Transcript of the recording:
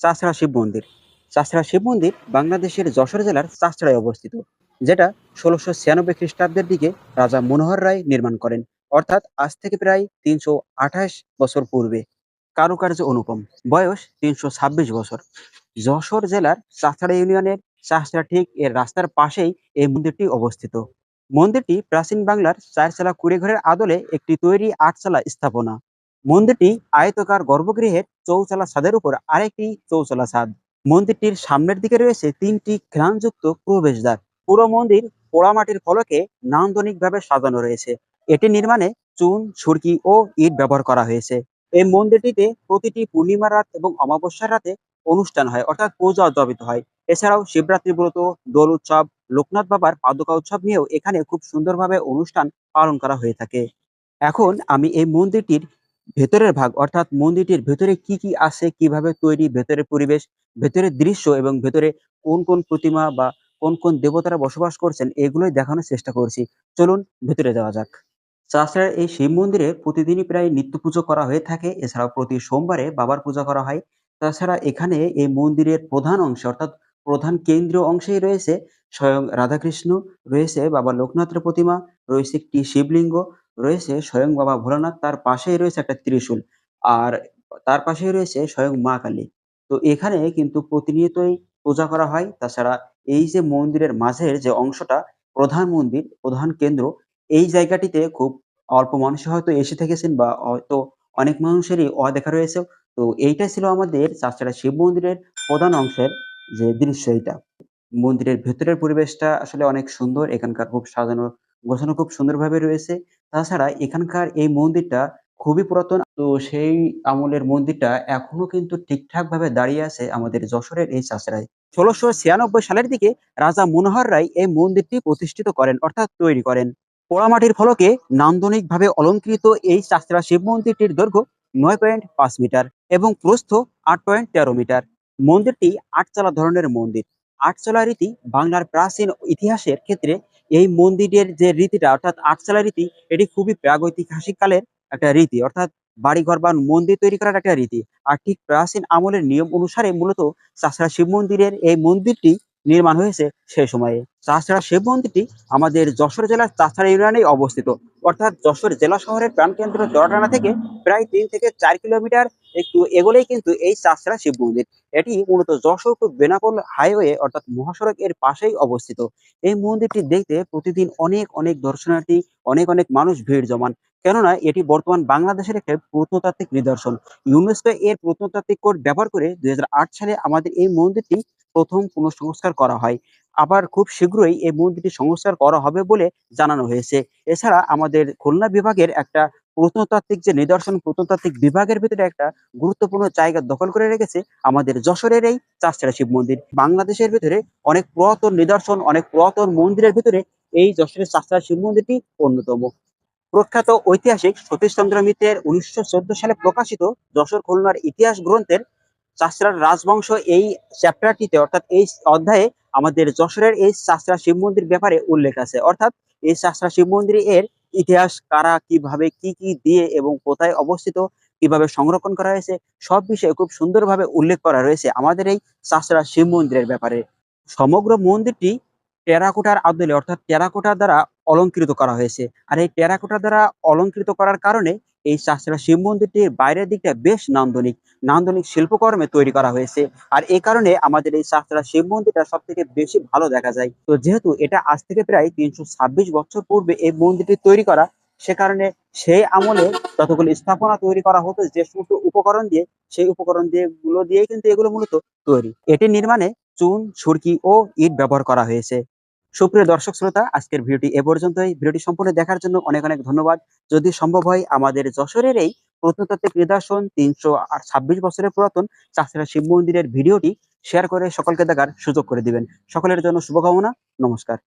চাষড়া শিব মন্দির। চাষড়া শিব মন্দির বাংলাদেশের যশোর জেলার চাষড়ায় অবস্থিত, যেটা ষোলোশো ছিয়ানব্বই খ্রিস্টাব্দের দিকে রাজা মনোহর রায় নির্মাণ করেন, অর্থাৎ আজ থেকে প্রায় তিনশো আঠাশ বছর পূর্বে। কারুকার্য অনুপম, বয়স তিনশো ছাব্বিশ বছর। যশোর জেলার চাষড়া ইউনিয়নের চাষড়া ঠিক এর রাস্তার পাশেই এই মন্দিরটি অবস্থিত। মন্দিরটি প্রাচীন বাংলার চারচালা কুড়েঘরের আদলে একটি তৈরি আটচালা স্থাপনা। মন্দিরটি আয়তকার গর্ভগৃহের চৌচালা ছাদের উপর আরেকটি চৌচালা ছাদ মন্দিরটির সামনের দিকে রয়েছে তিনটি খ্রানযুক্ত প্রবেশদ্বার। পুরো মন্দির পোড়ামাটির ফলকে নান্দনিকভাবে সাজানো রয়েছে। এটি নির্মাণে চুন, সুরকি ও ইট ব্যবহার করা হয়েছে। এই মন্দিরটিতে প্রতিটি পূর্ণিমা রাত এবং অমাবস্যার রাতে অনুষ্ঠান হয়, অর্থাৎ পূজা উদযাপিত হয়। এছাড়াও শিবরাত্রি ব্রত, দোল উৎসব, লোকনাথ বাবার পাদুকা উৎসব নিয়েও এখানে খুব সুন্দরভাবে অনুষ্ঠান পালন করা হয়ে থাকে। এখন আমি এই মন্দিরটির ভেতরের ভাগ, অর্থাৎ মন্দিরটির ভেতরে কি কি আছে, কীভাবে তৈরি, ভেতরের পরিবেশ, ভেতরের দৃশ্য এবং ভেতরে কোন কোন প্রতিমা বা কোন কোন দেবতারা বসবাস করছেন, এগুলোই দেখানোর চেষ্টা করছি। চলুন ভেতরে যাওয়া যাক। তাছাড়া এই শিব মন্দিরে প্রতিদিনই প্রায় নিত্য পুজো করা হয়ে থাকে, এছাড়াও প্রতি সোমবারে বাবার পূজা করা হয়। তাছাড়া এখানে এই মন্দিরের প্রধান অংশ, অর্থাৎ প্রধান কেন্দ্রীয় অংশেই রয়েছে স্বয়ং রাধাকৃষ্ণ, রয়েছে বাবা লোকনাথের প্রতিমা, রয়েছে একটি শিবলিঙ্গ রয়েছে স্বয়ং বাবা ভোলানাথ, তার পাশেই রয়েছে একটা ত্রিশূল আর তার পাশেই রয়েছে স্বয়ং মা কালী। তো এখানে কিন্তু প্রতিনিয়তই পূজা করা হয়। তাছাড়া এই যে মন্দিরের মাঝের যে অংশটা, প্রধান মন্দির, প্রধান কেন্দ্র, এই জায়গাটিতে খুব অল্প মানুষ হয়তো এসে থেকেছেন বা হয়তো অনেক মানুষেরই অদেখা রয়েছে। তো এইটা ছিল আমাদের চাষড়া শিব মন্দিরের প্রধান অংশের যে দৃশ্য এটা মন্দিরের ভেতরের পরিবেশটা আসলে অনেক সুন্দর, এখানকার খুব সাজানো গোছানো খুব সুন্দরভাবে রয়েছে। তাছাড়া এখানকার এই মন্দিরটা খুবই পুরাতন। তো সেই আমলের মন্দিরটা এখনও কিন্তু ঠিকঠাক ভাবে দাঁড়িয়ে আছে আমাদের যশোরের এই চাষড়ায় ষোলোশো ছিয়ানব্বই সালের দিকে রাজা মনোহর রায় এই মন্দিরটি প্রতিষ্ঠিত করেন, অর্থাৎ তৈরি করেন। পোড়ামাটির ফলকে নান্দনিকভাবে অলঙ্কৃত এই চাষড়া শিব মন্দিরটির দৈর্ঘ্য নয় পয়েন্ট পাঁচ মিটার এবং প্রস্থ আট পয়েন্ট তেরো মিটার। মন্দিরটি আটচালা ধরনের মন্দির। আটচালা রীতি বাংলার প্রাচীন ইতিহাসের ক্ষেত্রে এই মন্দিরের যে রীতিটা, অর্থাৎ আটচালা রীতি, এটি খুবই প্রাগৈতিহাসিক কালের একটা রীতি, অর্থাৎ বাড়িঘর বা মন্দির তৈরি করার একটা রীতি। আর ঠিক প্রাচীন আমলের নিয়ম অনুসারে মূলত চাষড়া শিব মন্দিরের এই মন্দিরটি নির্মাণ হয়েছে সেই সময়ে। তাছাড়া শিব মন্দিরটি আমাদের যশোর জেলার চাষড়া ইউনিয়নে অবস্থিত। অর্থাৎ যশোর জেলা শহরের প্রাণকেন্দ্র জড়াটানা থেকে প্রায় তিন থেকে চার কিলোমিটার একটু এগোলেই কিন্তু এই চাষড়া শিব মন্দির। এটি মূলত যশোর টু বেনাপোল হাইওয়ে অর্থাৎ মহাসড়ক এর পাশেই অবস্থিত। এই মন্দিরটি দেখতে প্রতিদিন অনেক অনেক দর্শনার্থী, অনেক অনেক মানুষ ভিড় জমান। কেননা এটি বর্তমান বাংলাদেশের একটা প্রত্নতাত্ত্বিক নিদর্শন। ইউনেস্কো এর প্রত্নতাত্ত্বিক কোড ব্যবহার করে দুই হাজার আট সালে আমাদের এই মন্দিরটি প্রথম পুনঃসংস্কার করা হয়। আবার খুব শীঘ্রই এই মন্দিরটি সংস্কার করা হবে বলে জানানো হয়েছে। এছাড়া আমাদের খুলনা বিভাগের একটা প্রত্নতাত্ত্বিক যে নিদর্শন, প্রত্নতাত্ত্বিক বিভাগের ভিতরে একটা গুরুত্বপূর্ণ জায়গা দখল করে রেখেছে আমাদের যশোরের এই চাষড়া শিব মন্দির। বাংলাদেশের ভিতরে অনেক পুরাতন নিদর্শন, অনেক পুরাতন মন্দিরের ভিতরে এই যশোরের চাষড়া শিব মন্দিরটি অন্যতম। প্রখ্যাত ঐতিহাসিক সতীশচন্দ্র মিত্রের উনিশশো চোদ্দ সালে প্রকাশিত যশোর খুলনার ইতিহাস গ্রন্থের চাষড়ার রাজবংশ এই চ্যাপ্টারটিতে অর্থাৎ এই অধ্যায়ে আমাদের যশোরের এই চাষড়া শিব মন্দির ব্যাপারে উল্লেখ আছে। অর্থাৎ এই চাষড়া শিব মন্দির এর ইতিহাস কারা, কীভাবে, কি কি দিয়ে এবং কোথায় অবস্থিত, কীভাবে সংরক্ষণ করা হয়েছে, সব বিষয়ে খুব সুন্দরভাবে উল্লেখ করা রয়েছে আমাদের এই চাষড়া শিব মন্দিরের ব্যাপারে। সমগ্র মন্দিরটি টেরাকোটার আদলে, অর্থাৎ টেরাকোটা দ্বারা অলঙ্কৃত করা হয়েছে। আর এই টেরাকোটা দ্বারা অলঙ্কৃত করার কারণে এই চাষড়া শিব মন্দিরটির বাইরের দিকটা বেশ নান্দনিক। নান্দনিক শিল্পকর্মে তৈরি করা হয়েছে। আর এই কারণে আমাদের এই চাষড়া শিব মন্দিরটা সব থেকে বেশি ভালো দেখা যায়। তো যেহেতু এটা আজ থেকে প্রায় তিনশো ছাব্বিশ বছর পূর্বে এই মন্দিরটি তৈরি করা, সে কারণে সেই আমলে যতগুলো স্থাপনা তৈরি করা হতো, যে সমস্ত উপকরণ দিয়ে, সেই উপকরণ দিয়ে গুলো দিয়েই কিন্তু এগুলো মূলত তৈরি। এটি নির্মাণে চুন, সুরকি ও ইট ব্যবহার করা হয়েছে। সুপ্রিয় দর্শক শ্রোতা, আজকের ভিডিওটি এ পর্যন্তই। ভিডিওটি সম্পূর্ণ দেখার জন্য অনেক অনেক ধন্যবাদ। যদি সম্ভব হয়, আমাদের যশোরের এই প্রত্নতাত্ত্বিক নিদর্শন তিনশো আর ছাব্বিশ বছরের পুরাতন চাষিরা শিব মন্দিরের ভিডিওটি শেয়ার করে সকলকে দেখার সুযোগ করে দিবেন। সকলের জন্য শুভকামনা, নমস্কার।